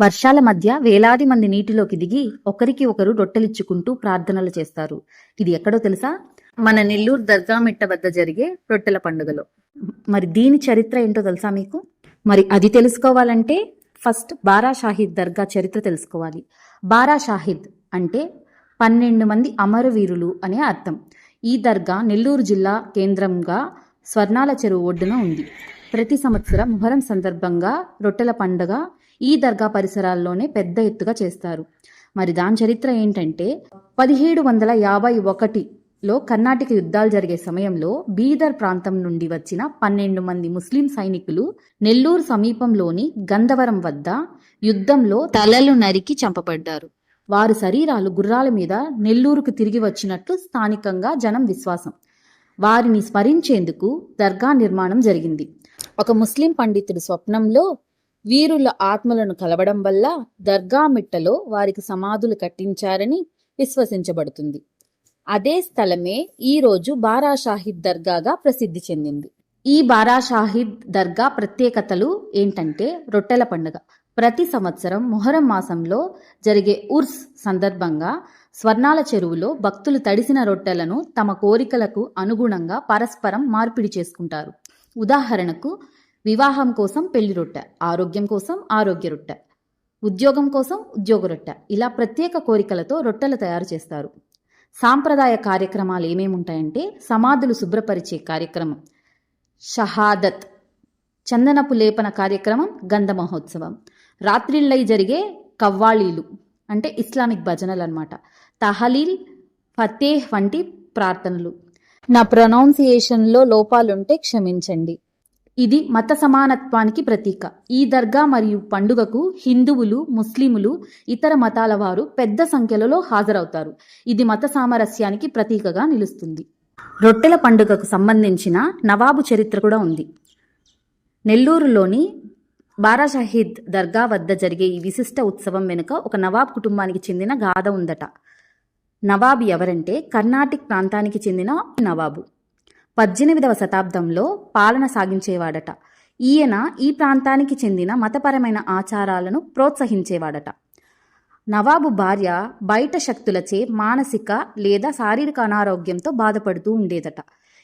వర్షాల మధ్య వేలాది మంది నీటిలోకి దిగి ఒకరికి ఒకరు రొట్టెలిచ్చుకుంటూ ప్రార్థనలు చేస్తారు. ఇది ఎక్కడో తెలుసా? మన నెల్లూరు దర్గా మిట్ట వద్ద జరిగే రొట్టెల పండుగలో. మరి దీని చరిత్ర ఏంటో తెలుసా మీకు? మరి అది తెలుసుకోవాలంటే ఫస్ట్ బారా షాహిద్ దర్గా చరిత్ర తెలుసుకోవాలి. బారా షాహిద్ అంటే పన్నెండు మంది అమరవీరులు అనే అర్థం. ఈ దర్గా నెల్లూరు జిల్లా కేంద్రంగా స్వర్ణాల చెరువు ఒడ్డున ఉంది. ప్రతి సంవత్సరం మొహరం సందర్భంగా రొట్టెల పండుగ ఈ దర్గా పరిసరాల్లోనే పెద్ద ఎత్తుగా చేస్తారు. మరి దాని చరిత్ర ఏంటంటే పదిహేడు వందల యాభై ఒకటిలో కర్ణాటక యుద్ధాలు జరిగే సమయంలో బీదర్ ప్రాంతం నుండి వచ్చిన పన్నెండు మంది ముస్లిం సైనికులు నెల్లూరు సమీపంలోని గంధవరం వద్ద యుద్ధంలో తలలు నరికి చంపబడ్డారు. వారి శరీరాలు గుర్రాల మీద నెల్లూరుకు తిరిగి వచ్చినట్లు స్థానికంగా జనం విశ్వాసం. వారిని స్మరించేందుకు దర్గా నిర్మాణం జరిగింది. ఒక ముస్లిం పండితుడి స్వప్నంలో వీరుల ఆత్మలను కలవడం వల్ల దర్గా మిట్టలో వారికి సమాధులు కట్టించారని విశ్వసించబడుతుంది. అదే స్థలమే ఈరోజు బారాషాహిద్ బారా షాహిద్ దర్గాగా ప్రసిద్ధి చెందింది. ఈ బారాషాహిద్ దర్గా ప్రత్యేకతలు ఏంటంటే రొట్టెల పండుగ. ప్రతి సంవత్సరం మొహరం మాసంలో జరిగే ఉర్స్ సందర్భంగా స్వర్ణాల చెరువులో భక్తులు తడిసిన రొట్టెలను తమ కోరికలకు అనుగుణంగా పరస్పరం మార్పిడి చేసుకుంటారు. ఉదాహరణకు వివాహం కోసం పెళ్ళి రొట్టె ఆరోగ్యం కోసం ఆరోగ్య రొట్టె ఉద్యోగం కోసం ఉద్యోగ రొట్టె ఇలా ప్రత్యేక కోరికలతో రొట్టెలు తయారు చేస్తారు. సాంప్రదాయ కార్యక్రమాలు ఏమేమి ఉంటాయంటే సమాధులు శుభ్రపరిచే కార్యక్రమం షహాదత్ చందనపు లేపన కార్యక్రమం గంధ మహోత్సవం రాత్రిళ్ళై జరిగే కవ్వాళీలు అంటే ఇస్లామిక్ భజనలు అనమాట తహలీల్ ఫతేహ్ వంటి ప్రార్థనలు. నా ప్రొనౌన్సియేషన్లో లోపాలుంటే క్షమించండి. ఇది మత సమానత్వానికి ప్రతీక. ఈ దర్గా మరియు పండుగకు హిందువులు ముస్లిములు ఇతర మతాల వారు పెద్ద సంఖ్యలలో హాజరవుతారు. ఇది మత సామరస్యానికి ప్రతీకగా నిలుస్తుంది. రొట్టెల పండుగకు సంబంధించిన నవాబు చరిత్ర కూడా ఉంది. నెల్లూరులోని బారా షహీద్ దర్గా వద్ద జరిగే ఈ విశిష్ట ఉత్సవం వెనుక ఒక నవాబ్ కుటుంబానికి చెందిన గాథ ఉందట. నవాబు ఎవరంటే కర్ణాటిక్ ప్రాంతానికి చెందిన నవాబు. పద్దెనిమిదవ శతాబ్దంలో పాలన సాగించేవాడట. ఈయన ఈ ప్రాంతానికి చెందిన మతపరమైన ఆచారాలను ప్రోత్సహించేవాడట. నవాబు భార్య బయట శక్తులచే మానసిక లేదా శారీరక అనారోగ్యంతో బాధపడుతూ ఉండేదట.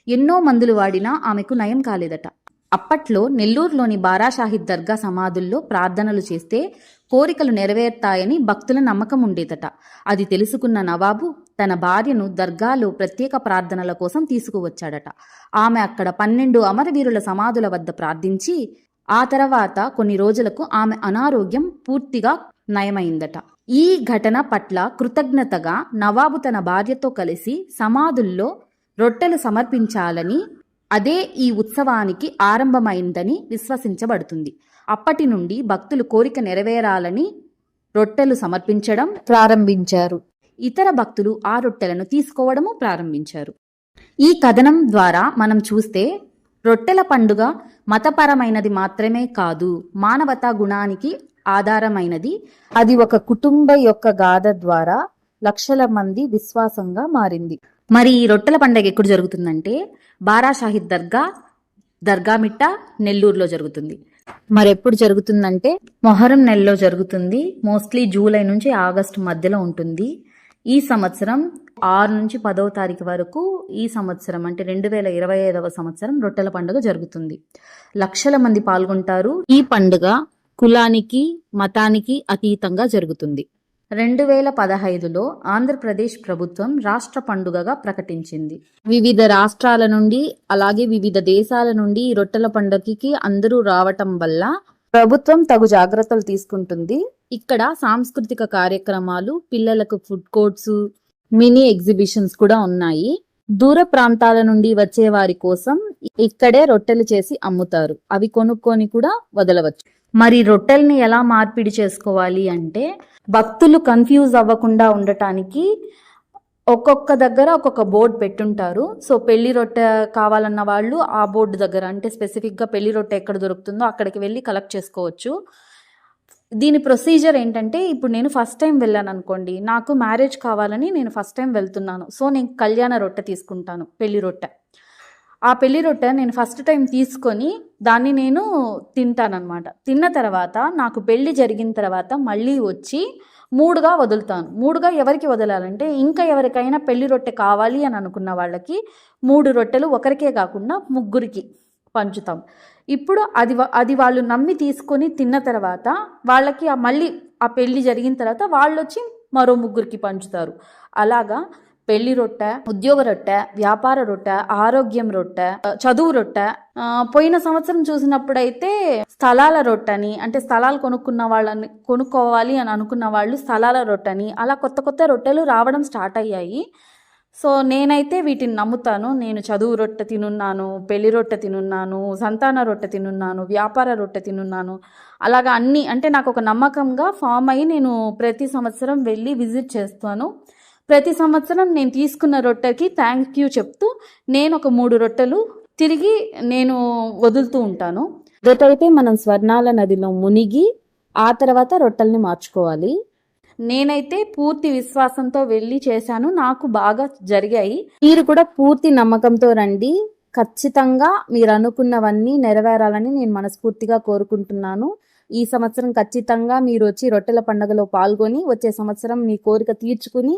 ఎన్నో మందులు వాడినా ఆమెకు నయం కాలేదట. అప్పట్లో నెల్లూరులోని బారాషాహిద్ దర్గా సమాధుల్లో ప్రార్థనలు చేస్తే కోరికలు నెరవేర్తాయని భక్తుల నమ్మకం ఉండేదట. అది తెలుసుకున్న నవాబు తన భార్యను దర్గాలో ప్రత్యేక ప్రార్థనల కోసం తీసుకువచ్చాడట. ఆమె అక్కడ పన్నెండు అమరవీరుల సమాధుల వద్ద ప్రార్థించి ఆ తర్వాత కొన్ని రోజులకు ఆమె అనారోగ్యం పూర్తిగా నయమైందట. ఈ ఘటన పట్ల కృతజ్ఞతగా నవాబు తన భార్యతో కలిసి సమాధుల్లో రొట్టెలు సమర్పించాలని అదే ఈ ఉత్సవానికి ఆరంభమైందని విశ్వసించబడుతుంది. అప్పటి నుండి భక్తులు కోరిక నెరవేరాలని రొట్టెలు సమర్పించడం ప్రారంభించారు. ఇతర భక్తులు ఆ రొట్టెలను తీసుకోవడము ప్రారంభించారు. ఈ కథనం ద్వారా మనం చూస్తే రొట్టెల పండుగ మతపరమైనది మాత్రమే కాదు మానవతా గుణానికి ఆధారమైనది. అది ఒక కుటుంబ యొక్క గాథ ద్వారా లక్షల మంది విశ్వాసంగా మారింది. మరి ఈ రొట్టెల పండుగ ఎక్కడ జరుగుతుందంటే బారాషాహిద్ దర్గా దర్గామిట్ట నెల్లూరులో జరుగుతుంది. మరి ఎప్పుడు జరుగుతుందంటే మొహరం నెలలో జరుగుతుంది. మోస్ట్లీ జూలై నుంచి ఆగస్టు మధ్యలో ఉంటుంది. ఈ సంవత్సరం ఆరు నుంచి పదవ తారీఖు వరకు ఈ సంవత్సరం అంటే రెండు వేల ఇరవై ఐదవ సంవత్సరం రొట్టెల పండుగ జరుగుతుంది. లక్షల మంది పాల్గొంటారు. ఈ పండుగ కులానికి మతానికి అతీతంగా జరుగుతుంది. రెండు వేల పదహైదులో ఆంధ్రప్రదేశ్ ప్రభుత్వం రాష్ట్ర పండుగగా ప్రకటించింది. వివిధ రాష్ట్రాల నుండి అలాగే వివిధ దేశాల నుండి ఈ రొట్టెల పండుగకి అందరూ రావటం వల్ల ప్రభుత్వం తగు జాగ్రత్తలు తీసుకుంటుంది. ఇక్కడ సాంస్కృతిక కార్యక్రమాలు పిల్లలకు ఫుడ్ కోర్ట్స్ మినీ ఎగ్జిబిషన్స్ కూడా ఉన్నాయి. దూర ప్రాంతాల నుండి వచ్చే వారి కోసం ఇక్కడే రొట్టెలు చేసి అమ్ముతారు. అవి కొనుక్కొని కూడా వదలవచ్చు. మరి రొట్టెల్ని ఎలా మార్పిడి చేసుకోవాలి అంటే భక్తులు కన్ఫ్యూజ్ అవ్వకుండా ఉండటానికి ఒక్కొక్క దగ్గర ఒక్కొక్క బోర్డు పెట్టుంటారు. సో పెళ్ళి రొట్టె కావాలన్న వాళ్ళు ఆ బోర్డు దగ్గర అంటే స్పెసిఫిక్గా పెళ్ళి రొట్టె ఎక్కడ దొరుకుతుందో అక్కడికి వెళ్ళి కలెక్ట్ చేసుకోవచ్చు. దీని ప్రొసీజర్ ఏంటంటే ఇప్పుడు నేను ఫస్ట్ టైం వెళ్ళాను అనుకోండి నాకు మ్యారేజ్ కావాలని నేను ఫస్ట్ టైం వెళ్తున్నాను. సో నేను కళ్యాణ రొట్టె తీసుకుంటాను పెళ్ళి రొట్టె. ఆ పెళ్ళి రొట్టె నేను ఫస్ట్ టైం తీసుకొని దాన్ని నేను తింటానన్నమాట. తిన్న తర్వాత నాకు పెళ్ళి జరిగిన తర్వాత మళ్ళీ వచ్చి మూడుగా వదులుతాను. మూడుగా ఎవరికి వదలాలంటే ఇంకా ఎవరికైనా పెళ్ళి రొట్టె కావాలి అని అనుకున్న వాళ్ళకి మూడు రొట్టెలు ఒకరికే కాకుండా ముగ్గురికి పంచుతాం. ఇప్పుడు అది అది వాళ్ళు నమ్మి తీసుకొని తిన్న తర్వాత వాళ్ళకి ఆ మళ్ళీ ఆ పెళ్ళి జరిగిన తర్వాత వాళ్ళు వచ్చి మరో ముగ్గురికి పంచుతారు. అలాగా పెళ్ళి రొట్టె ఉద్యోగ రొట్టె వ్యాపార రొట్టె ఆరోగ్యం రొట్టె చదువు రొట్టె. పోయిన సంవత్సరం చూసినప్పుడైతే స్థలాల రొట్టని అంటే స్థలాలు కొనుక్కున్న వాళ్ళని కొనుక్కోవాలి అని అనుకున్న వాళ్ళు స్థలాల రొట్టని అలా కొత్త కొత్త రొట్టెలు రావడం స్టార్ట్ అయ్యాయి. సో నేనైతే వీటిని నమ్ముతాను. నేను చదువు రొట్టె తినున్నాను పెళ్ళి రొట్టె తినున్నాను సంతాన రొట్టె తినున్నాను వ్యాపార రొట్టె తినున్నాను. అలాగా అన్నీ అంటే నాకు ఒక నమ్మకంగా ఫామ్ అయ్యి నేను ప్రతి సంవత్సరం వెళ్ళి విజిట్ చేస్తాను. ప్రతి సంవత్సరం నేను తీసుకున్న రొట్టెకి థ్యాంక్ యూ చెప్తూ నేను ఒక మూడు రొట్టెలు తిరిగి నేను వదులుతూ ఉంటాను. మొదటైతే మనం స్వర్ణాల నదిలో మునిగి ఆ తర్వాత రొట్టెల్ని మార్చుకోవాలి. నేనైతే పూర్తి విశ్వాసంతో వెళ్ళి చేశాను. నాకు బాగా జరిగాయి. మీరు కూడా పూర్తి నమ్మకంతో రండి. ఖచ్చితంగా మీరు అనుకున్నవన్నీ నెరవేరాలని నేను మనస్ఫూర్తిగా కోరుకుంటున్నాను. ఈ సంవత్సరం ఖచ్చితంగా మీరు వచ్చి రొట్టెల పండుగలో పాల్గొని వచ్చే సంవత్సరం మీ కోరిక తీర్చుకుని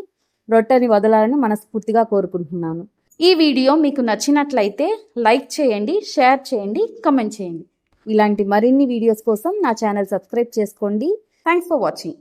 రొట్టెని వదలాలని మనస్ఫూర్తిగా కోరుకుంటున్నాను. ఈ వీడియో మీకు నచ్చినట్లయితే లైక్ చేయండి షేర్ చేయండి కమెంట్ చేయండి. ఇలాంటి మరిన్ని వీడియోస్ కోసం నా ఛానల్ సబ్స్క్రైబ్ చేసుకోండి. Thanks for watching.